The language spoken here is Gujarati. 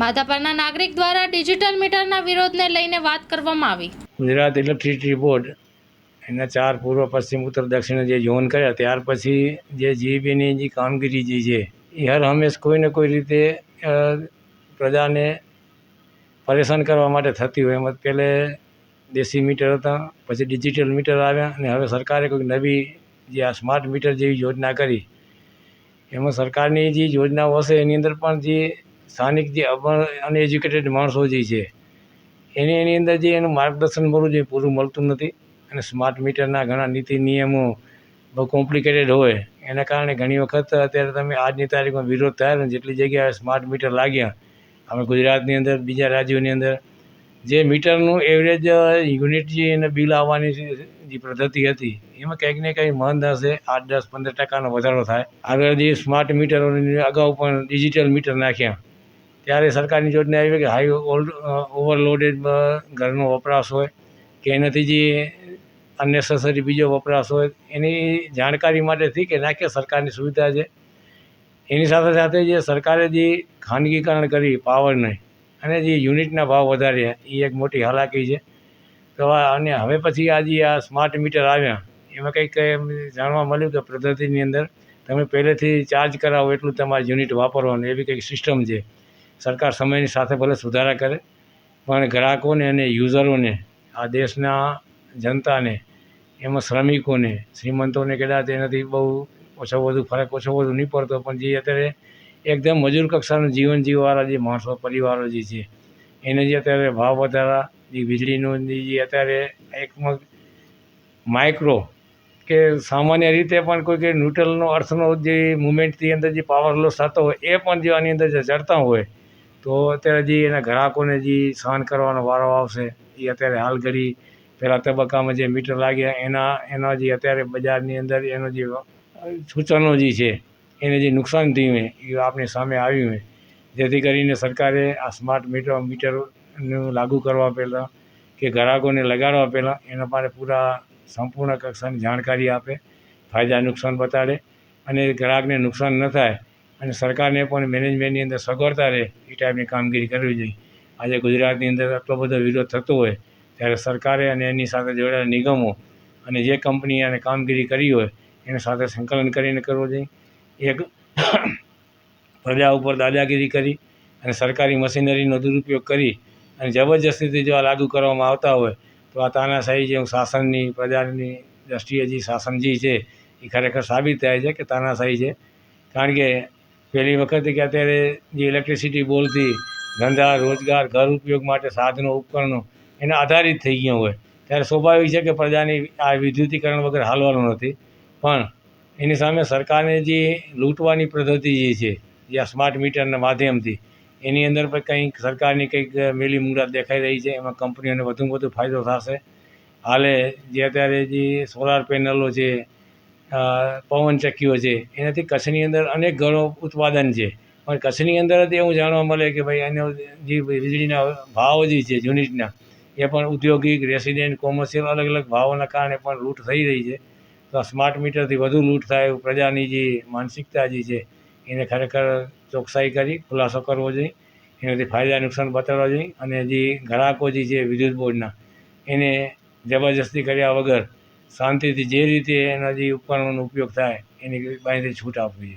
માધાપરના નાગરિક દ્વારા ડિજિટલ મીટરના વિરોધને લઈને વાત કરવામાં આવી. ગુજરાત ઇલેક્ટ્રિસિટી બોર્ડ એના ચાર પૂર્વ, પશ્ચિમ, ઉત્તર, દક્ષિણ જે ઝોન કર્યા, ત્યાર પછી જે જીબીની જે કામગીરી જે છે, એ હર હંમેશ કોઈ ને કોઈ રીતે પ્રજાને પરેશાન કરવા માટે થતી હોય. એમાં પહેલે દેશી મીટર હતા, પછી ડિજિટલ મીટર આવ્યા અને હવે સરકારે કોઈક નવી જે આ સ્માર્ટ મીટર જેવી યોજના કરી. એમાં સરકારની જે યોજનાઓ હશે, એની અંદર પણ જે સ્થાનિક જે અનએજ્યુકેટેડ માણસો જે છે, એને એની અંદર જે એનું માર્ગદર્શન મળવું જોઈએ, પૂરું મળતું નથી અને સ્માર્ટ મીટરના ઘણા નીતિ નિયમો બહુ કોમ્પ્લિકેટેડ હોય. એના કારણે ઘણી વખત અત્યારે તમે આજની તારીખમાં વિરોધ થાય ને જેટલી જગ્યાએ સ્માર્ટ મીટર લાગ્યા, અમે ગુજરાતની અંદર, બીજા રાજ્યોની અંદર, જે મીટરનું એવરેજ યુનિટ જે એને બિલ આવવાની જે પદ્ધતિ હતી, એમાં કંઈક ને કંઈક મંદ હશે, આઠ દસ પંદર ટકાનો વધારો થાય. આગળ જે સ્માર્ટ મીટરોની અગાઉ પણ ડિજિટલ મીટર નાખ્યા. ત્યારે સરકારની યોજના આવી કે હાઈ ઓવરલોડેડ ઘરનો વપરાશ હોય કે એનાથી જે અનનેસેસરી બીજો વપરાશ હોય એની જાણકારી માટેથી કે નાખીએ સરકારની સુવિધા છે. એની સાથે સાથે જે સરકારે જે ખાનગીકરણ કરી પાવરને અને જે યુનિટના ભાવ વધાર્યા એ એક મોટી હાલાકી છે. તો અને હવે પછી આ જે આ સ્માર્ટ મીટર આવ્યા, એમાં કંઈક જાણવા મળ્યું કે પદ્ધતિની અંદર તમે પહેલેથી ચાર્જ કરાવો એટલું તમારે યુનિટ વાપરવાનું, એવી કંઈક સિસ્ટમ છે. સરકાર સમયની સાથે ભલે સુધારા કરે, પણ ગ્રાહકોને અને યુઝરોને, આ દેશના જનતાને, એમાં શ્રમિકોને, શ્રીમંતોને કદાચ એનાથી બહુ ઓછો વધુ ફરક ઓછો વધુ નહીં પડતો, પણ જે અત્યારે એકદમ મજૂર કક્ષાનું જીવન જીવવાવાળા જે માણસો, પરિવારો જે છે, એને જે અત્યારે ભાવ વધારા, જે વીજળીનો જે અત્યારે એકમાં માઇક્રો કે સામાન્ય રીતે પણ કોઈ કે ન્યુટ્રલનો અર્થનો જે મુમેન્ટથી અંદર જે પાવર લોસ થતો હોય, એ પણ જો આની અંદર જે ચડતા હોય તો અત્યારે જે એના ગ્રાહકોને જે સહન કરવાનો વારો આવશે, એ અત્યારે હાલ ઘડી પહેલાં તબક્કામાં જે મીટર લાગ્યા, એના એના જે અત્યારે બજારની અંદર એનો જે સૂચનો જે છે, એને જે નુકસાન થયું એ આપણી સામે આવ્યું હોય જેથી કરીને સરકારે આ સ્માર્ટ મીટર, મીટરનું લાગુ કરવા પહેલાં કે ગ્રાહકોને લગાડવા પહેલાં એના માટે પૂરા સંપૂર્ણ કક્ષાની જાણકારી આપે, ફાયદા નુકસાન બતાડે અને ગ્રાહકને નુકસાન ન થાય અને સરકારને પણ મેનેજમેન્ટની અંદર સગવડતા રહે એ ટાઈપની કામગીરી કરવી જોઈએ. આજે ગુજરાતની અંદર આટલો બધો વિરોધ થતો હોય, ત્યારે સરકારે અને એની સાથે જોડાયેલા નિગમો અને જે કંપની અને કામગીરી કરી હોય, એની સાથે સંકલન કરીને કરવું જોઈએ. એક પ્રજા ઉપર દાદાગીરી કરી અને સરકારી મશીનરીનો દુરુપયોગ કરી અને જબરજસ્તીથી જો આ લાગુ કરવામાં આવતા હોય, તો આ તાનાશાહી જે શાસનની, પ્રજાની દ્રષ્ટિએ જે શાસન જે છે, એ ખરેખર સાબિત થાય છે કે તાનાશાહી છે. કારણ કે પહેલી વખતે કે અત્યારે જે ઇલેક્ટ્રિસિટી બોલતી, ધંધા, રોજગાર, ઘર ઉપયોગ માટે સાધનો, ઉપકરણો એના આધારિત થઈ ગયા હોય. ત્યારે સ્વાભાવિક છે કે પ્રજાની આ વિદ્યુતીકરણ વગર હાલવાનું નથી. પણ એની સામે સરકારને જે લૂંટવાની પદ્ધતિ જે છે, જે આ સ્માર્ટ મીટરના માધ્યમથી, એની અંદર પણ કંઈક સરકારની કંઈક મેલી મુરાત દેખાઈ રહી છે. એમાં કંપનીઓને વધુમાં વધુ ફાયદો થશે. હાલે જે અત્યારે જે સોલાર પેનલો છે પવન ચક્કીઓ છે. એનાથી કચ્છની અંદર અનેક ઘણો ઉત્પાદન છે. પણ કચ્છની અંદર જ એવું જાણવા મળે કે ભાઈ એનો જે વીજળીના ભાવ જે છે, યુનિટના, એ પણ ઔદ્યોગિક રેસિડેન્ટ, કોમર્શિયલ અલગ અલગ ભાવોના કારણે પણ લૂંટ થઈ રહી છે. તો સ્માર્ટ મીટરથી વધુ લૂંટ થાય એવું પ્રજાની જે માનસિકતા જે છે, એને ખરેખર ચોકસાઈ કરી, ખુલાસો કરવો જોઈએ. એનાથી ફાયદા નુકસાન બતાવવા જોઈએ. અને જે ગ્રાહકો જે છે વિદ્યુત બોર્ડના, એને જબરજસ્તી કર્યા વગર શાંતિથી જે રીતે એના જે ઉપકરણોનો ઉપયોગ થાય એની બાંયધરી છૂટ આપવી જોઈએ.